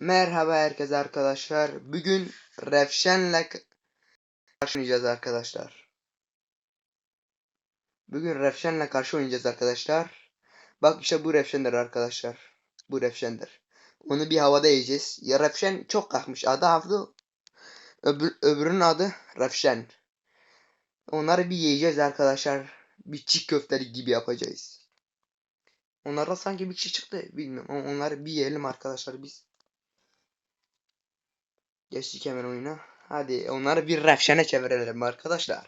Merhaba herkese arkadaşlar. Bugün Revşen'le karşı oynayacağız arkadaşlar. Bugün Revşen'le karşı oynayacağız arkadaşlar. Bak işte bu Revşen'dir arkadaşlar. Bu Revşen'dir. Onu bir havada yiyeceğiz. Ya Revşen çok kalkmış. Adı Havlu. Öbür, öbürünün adı Revşen. Onları bir yiyeceğiz arkadaşlar. Bir çiğ köfteli gibi yapacağız. Onlardan sanki bir kişi çıktı. Bilmiyorum ama onları bir yiyelim arkadaşlar biz. Geçtik hemen oyuna. Hadi onları bir refşene çevirelim arkadaşlar.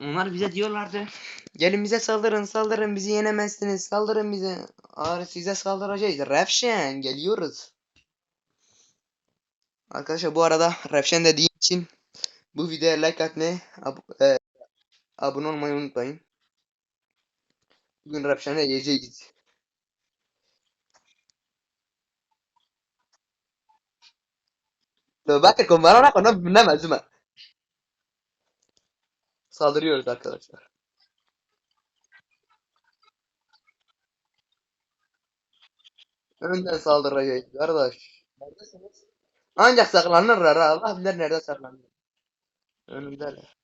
Onlar bize diyorlardı. Gelin bize saldırın saldırın bizi yenemezsiniz saldırın bize. Ağrı size saldıracağız. Refşen geliyoruz. Arkadaşlar bu arada Refşen dediğim için bu videoya like atmayı, ab e, abone olmayı unutmayın. Bugün Refşen'e yiyeceğiz. Bakın kumara konu bilemez mi? Saldırıyoruz arkadaşlar. Önden saldıracağız kardeş. Neredesiniz? Ancak saklanırlar. Allah bilir nerede saklanıyor. Önümdeler.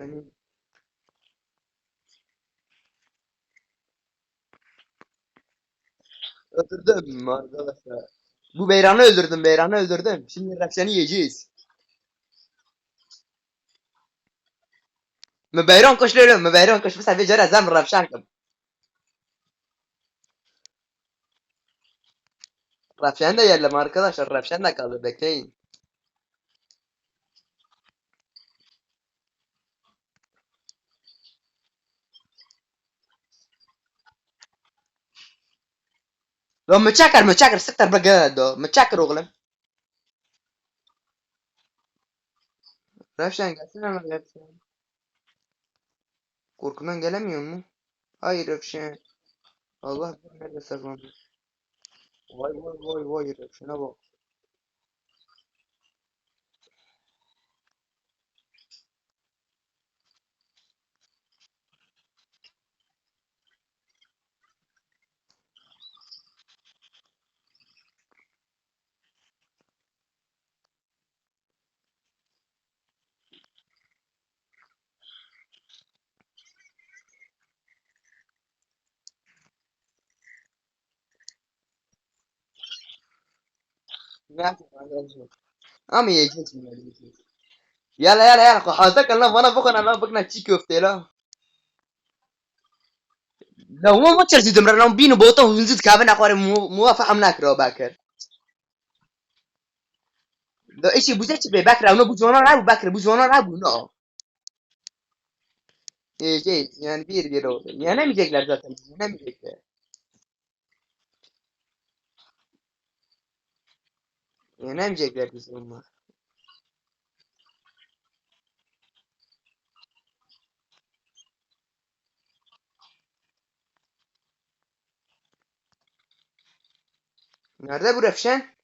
Benim öldürdüm arkadaşlar. Bu Beyran'ı öldürdüm, Beyran'ı öldürdüm. Şimdi Refşen'i yiyeceğiz. Me Beyran koş lülüm, me Beyran koş. Mesela bir cere zem Refşen'kim. Refşen'i de yiyelim arkadaşlar. Refşen de kaldı, bekleyin. Lan müçakır müçakır sıktır bıgı do. Müçakır oğlum. Refşen gelsene hemen Refşen. Korkudan gelemiyor mu? Hayır Refşen. Allah nerede saklandı. Vay vay vay vay Refşen'e bak. Ama يا böyle bir şey. يلا yalla yalla hazda kalın bana bakın ama bakın çiğ köfte لو ما متشر زيد مرنون بينو بوطه ونزيد كابن اخوار موافق مناك رو باكر دو اشي بوزه چه بي باكر اونو بوزونا رابو باكر بوزونا رابو نو ايش ايش يعني بير بيرو يعني نميجيك لر ذاتن نميجيك Yenemeyecekler bizi onlar. Nerede bu Refşen?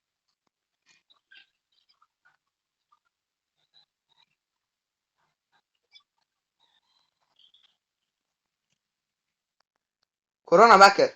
Korona bakır.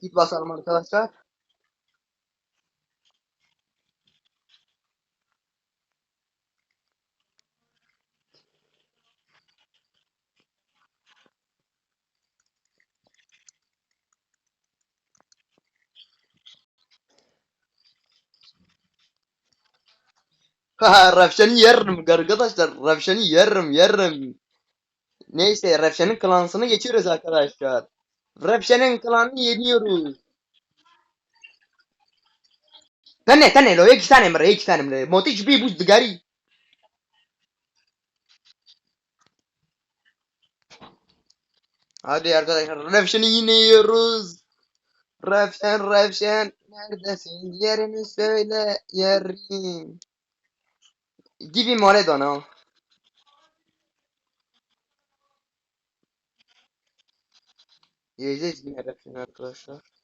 Git basalım arkadaşlar. Refşen'i yerim arkadaşlar. Refşen'i yerim yerim. Neyse Refşen'in klansını geçiyoruz arkadaşlar. Refşen'in klanını yeniyoruz. Tane tane lo iki tane mre iki tane mre. Motiç bir buz digari. Hadi arkadaşlar Revşen'i yine yiyoruz. Revşen Revşen neredesin yerini söyle yerin. Gibi Moledo no. Yiyeceğiz yine Revşen arkadaşlar.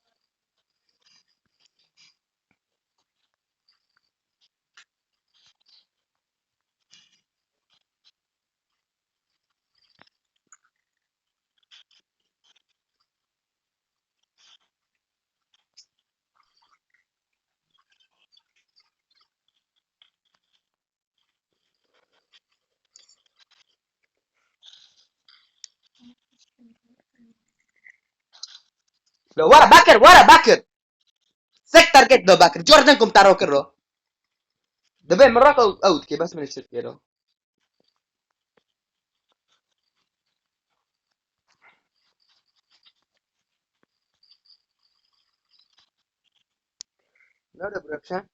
Lo guarda Bakker, guarda Bakker. Sek target lo Bakker. Jordan kom taro kerro. Deve مرات اوت اوت كي بس من الشركة له. Nerede bu Revşen?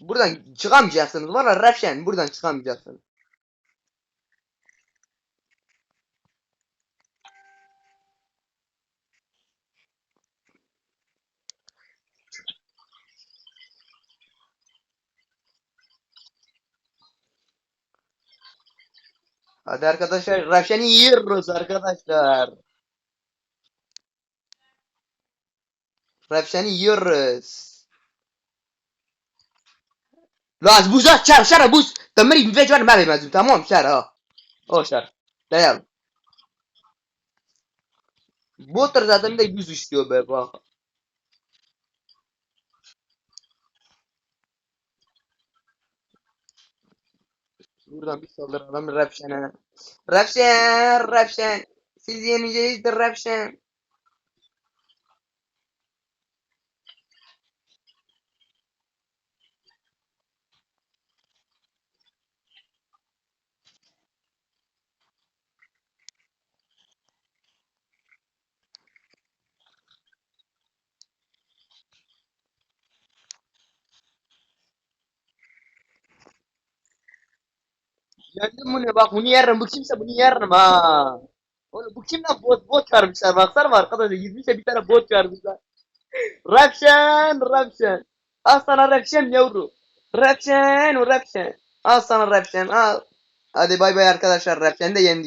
Buradan çıkamayacaksınız. Valla Revşen buradan çıkamayacaksınız. Hadi arkadaşlar Revşen'i yiyoruz arkadaşlar. Revşen'i yiyoruz. لا بوزات شهر شهر بوز تمرين فيديو انا ما بي مازم تمام شهر اه اه شهر لا يلا Butter zaten de 100 istiyor be bak. Buradan bir saldıralım Revşen'e. Revşen, Revşen. Siz yeneceğizdir Revşen. Yendim bunu bak bunu yerim bu kimse bunu yerim ha. Oğlum bu kim lan bot bot vermişler baksana arkadaşlar gitmişe bir tane bot vermişler. Revşen Revşen. Al sana Revşen yavru. Revşen o Revşen. Al sana Revşen al. Hadi bay bay arkadaşlar Revşen de yendi.